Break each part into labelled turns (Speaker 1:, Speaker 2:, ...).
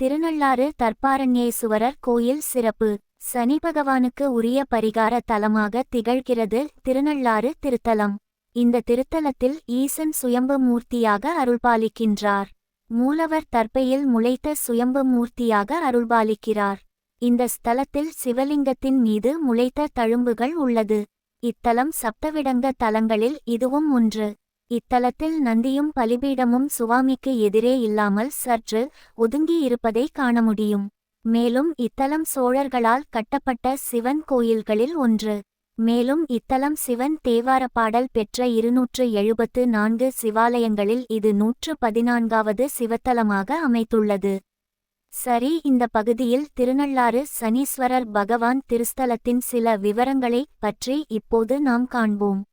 Speaker 1: திருநள்ளாறு தர்ப்பாரண்யேசுவரர் கோயில் சிறப்பு. சனி பகவானுக்கு உரிய பரிகார தலமாக திகழ்கிறது திருநள்ளாறு திருத்தலம். இந்த திருத்தலத்தில் ஈசன் சுயம்பு மூர்த்தியாக அருள்பாலிக்கின்றார். மூலவர் தற்பையில் முளைத்த சுயம்பு மூர்த்தியாக அருள்பாலிக்கிறார். இந்த ஸ்தலத்தில் சிவலிங்கத்தின் மீது முளைத்த தழும்புகள் உள்ளது. இத்தலம் சப்தவிடங்க தலங்களில் இதுவும் ஒன்று. இத்தலத்தில் நந்தியும் பலிபீடமும் சுவாமிக்கு எதிரே இல்லாமல் சற்று ஒதுங்கியிருப்பதை காண முடியும். மேலும் இத்தலம் சோழர்களால் கட்டப்பட்ட சிவன் கோயில்களில் ஒன்று. மேலும் இத்தலம் சிவன் தேவார பாடல் பெற்ற இருநூற்று எழுபத்து நான்கு சிவாலயங்களில் இது நூற்று பதினான்காவது சிவத்தலமாக அமைத்துள்ளது. சரி இந்த பகுதியில் திருநள்ளாறு சனீஸ்வரர் பகவான் திருஸ்தலத்தின் சில விவரங்களைப் பற்றி இப்போது நாம் காண்போம்.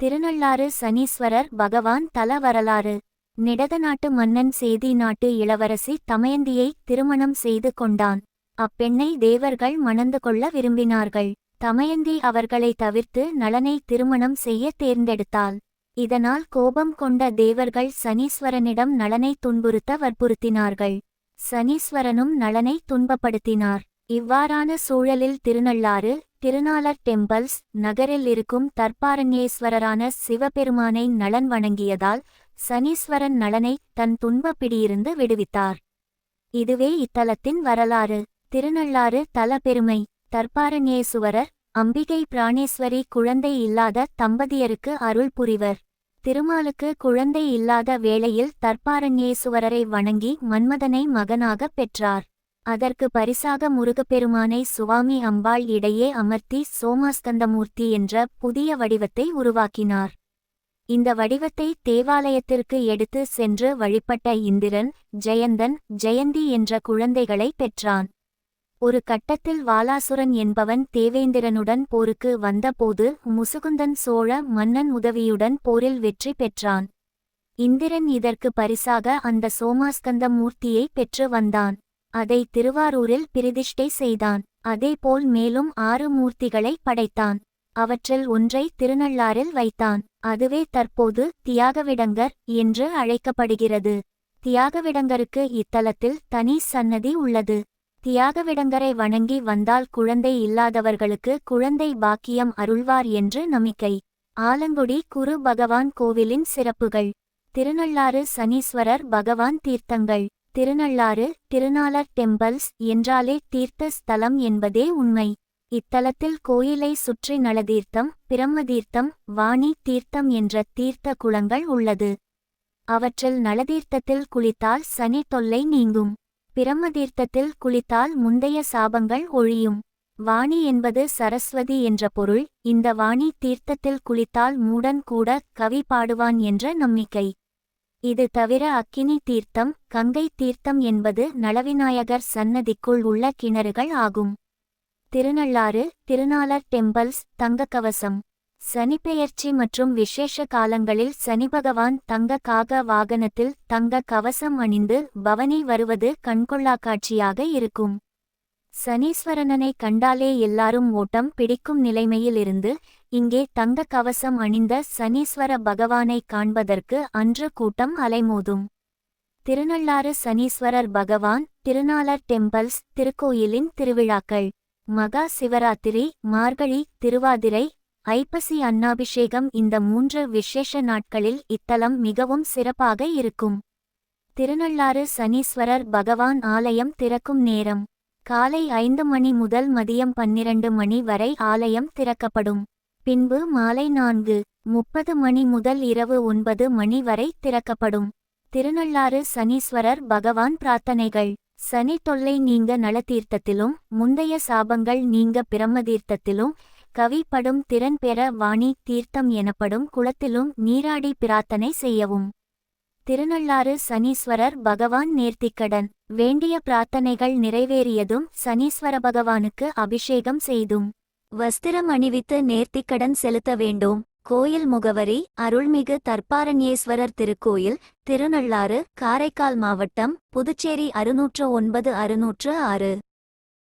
Speaker 1: திருநள்ளாறு சனீஸ்வரர் பகவான் தல வரலாறு. நிடத நாட்டு மன்னன் சேதி நாட்டு இளவரசி தமயந்தியை திருமணம் செய்து கொண்டான். அப்பெண்ணை தேவர்கள் மணந்து கொள்ள விரும்பினார்கள். தமயந்தி அவர்களை தவிர்த்து நளனை திருமணம் செய்ய தேர்ந்தெடுத்தாள். இதனால் கோபம் கொண்ட தேவர்கள் சனீஸ்வரனிடம் நளனை துன்புறுத்த வற்புறுத்தினார்கள். சனீஸ்வரனும் நளனை துன்பப்படுத்தினார். இவ்வாறான சூழலில் திருநள்ளாறு திருநாளர் டெம்பிள்ஸ் நகரில் இருக்கும் தற்பாரண்யேஸ்வரரான சிவபெருமானை நலன் வணங்கியதால் சனீஸ்வரன் நலனை தன் துன்பப்பிடியிருந்து விடுவித்தார். இதுவே இத்தலத்தின் வரலாறு. திருநள்ளாறு தல பெருமை தற்பாரண்யேசுவரர் அம்பிகை பிராணேஸ்வரி குழந்தை இல்லாத தம்பதியருக்கு அருள் புரிவர். திருமாலுக்கு குழந்தை இல்லாத வேளையில் தற்பாரண்யேசுவரரை வணங்கி மன்மதனை மகனாகப் பெற்றார். அதற்கு பரிசாக முருகப்பெருமானை சுவாமி அம்பாள் இடையே அமர்த்தி சோமாஸ்கந்தமூர்த்தி என்ற புதிய வடிவத்தை உருவாக்கினார். இந்த வடிவத்தை தேவாலயத்திற்கு எடுத்து சென்று வழிபட்ட இந்திரன் ஜெயந்தன் ஜெயந்தி என்ற குழந்தைகளை பெற்றான். ஒரு கட்டத்தில் வாலாசுரன் என்பவன் தேவேந்திரனுடன் போருக்கு வந்தபோது முசுகுந்தன் சோழ மன்னன் உதவியுடன் போரில் வெற்றி பெற்றான். இந்திரன் இதற்கு பரிசாக அந்த சோமாஸ்கந்த மூர்த்தியை பெற்று வந்தான். அதை திருவாரூரில் பிரதிஷ்டை செய்தான். அதேபோல் மேலும் ஆறு மூர்த்திகளை படைத்தான். அவற்றில் ஒன்றை திருநள்ளாறில் வைத்தான். அதுவே தற்போது தியாகவிடங்கர் என்று அழைக்கப்படுகிறது. தியாகவிடங்கருக்கு இத்தலத்தில் தனி சன்னதி உள்ளது. தியாகவிடங்கரை வணங்கி வந்தால் குழந்தை இல்லாதவர்களுக்கு குழந்தை பாக்கியம் அருள்வார் என்று நம்பிக்கை. ஆலங்குடி குரு பகவான் கோவிலின் சிறப்புகள். திருநள்ளாறு சனீஸ்வரர் பகவான் தீர்த்தங்கள். திருநள்ளாறு திருநாளர் டெம்பிள்ஸ் என்றாலே தீர்த்த ஸ்தலம் என்பதே உண்மை. இத்தலத்தில் கோயிலை சுற்றி நலதீர்த்தம் பிரம்மதீர்த்தம் வாணி தீர்த்தம் என்ற தீர்த்த குளங்கள் உள்ளது. அவற்றில் நலதீர்த்தத்தில் குளித்தால் சனி தொல்லை நீங்கும். பிரம்மதீர்த்தத்தில் குளித்தால் முந்தைய சாபங்கள் ஒழியும். வாணி என்பது சரஸ்வதி என்ற பொருள் இந்த வாணி தீர்த்தத்தில் குளித்தால் மூடன் கூட கவி பாடுவான் என்ற நம்பிக்கை. இது தவிர அக்கினி தீர்த்தம் கங்கை தீர்த்தம் என்பது நளவிநாயகர் சன்னதிக்குள் உள்ள கிணறுகள் ஆகும். திருநள்ளாறு திருநாளர் டெம்பிள்ஸ் தங்கக்கவசம். சனிப்பெயர்ச்சி மற்றும் விசேஷ காலங்களில் சனிபகவான் தங்க காக வாகனத்தில் தங்க கவசம் அணிந்து பவனி வருவது கண்கொள்ளா காட்சியாக இருக்கும். சனீஸ்வரனனை கண்டாலே எல்லாரும் ஓட்டம் பிடிக்கும் நிலைமையிலிருந்து இங்கே தங்க கவசம் அணிந்த சனீஸ்வர பகவானை காண்பதற்கு அன்று கூட்டம் அலைமோதும். திருநள்ளாறு சனீஸ்வரர் பகவான் திருநாளர் டெம்பிள்ஸ் திருக்கோயிலின் திருவிழாக்கள். மகா சிவராத்திரி மார்கழி திருவாதிரை ஐப்பசி அன்னாபிஷேகம் இந்த மூன்று விசேஷ நாட்களில் இத்தலம் மிகவும் சிறப்பாக இருக்கும். திருநள்ளாறு சனீஸ்வரர் பகவான் ஆலயம் திறக்கும் நேரம். காலை ஐந்து மணி முதல் மதியம் பன்னிரண்டு மணி வரை ஆலயம் திறக்கப்படும். பின்பு மாலை நான்கு முப்பது மணி முதல் இரவு ஒன்பது மணி வரை திறக்கப்படும். திருநள்ளாறு சனீஸ்வரர் பகவான் பிரார்த்தனைகள். சனி தொல்லை நீங்க நலத்தீர்த்தத்திலும் முந்தைய சாபங்கள் நீங்க பிரம்மதீர்த்தத்திலும் கவிப்படும் திறன் பெற வாணி தீர்த்தம் எனப்படும் குளத்திலும் நீராடி பிரார்த்தனை செய்யவும். திருநள்ளாறு சனீஸ்வரர் பகவான் நேர்த்திக்கடன். வேண்டிய பிரார்த்தனைகள் நிறைவேறியதும் சனீஸ்வர பகவானுக்கு அபிஷேகம் செய்தும். வஸ்திரம் அணிவித்து நேர்த்திக்கடன் செலுத்த வேண்டும். கோயில் முகவரி அருள்மிகு தர்ப்பாரண்யேஸ்வரர் திருக்கோயில் திருநள்ளாறு காரைக்கால் மாவட்டம் புதுச்சேரி அறுநூற்று ஒன்பது அறுநூற்று ஆறு.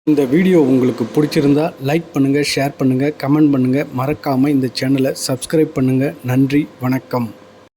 Speaker 2: இந்த வீடியோ உங்களுக்கு பிடிச்சிருந்தா லைக் பண்ணுங்கள் ஷேர் பண்ணுங்கள் கமெண்ட் பண்ணுங்கள் மறக்காமல் இந்த சேனலை சப்ஸ்கிரைப் பண்ணுங்கள் நன்றி வணக்கம்.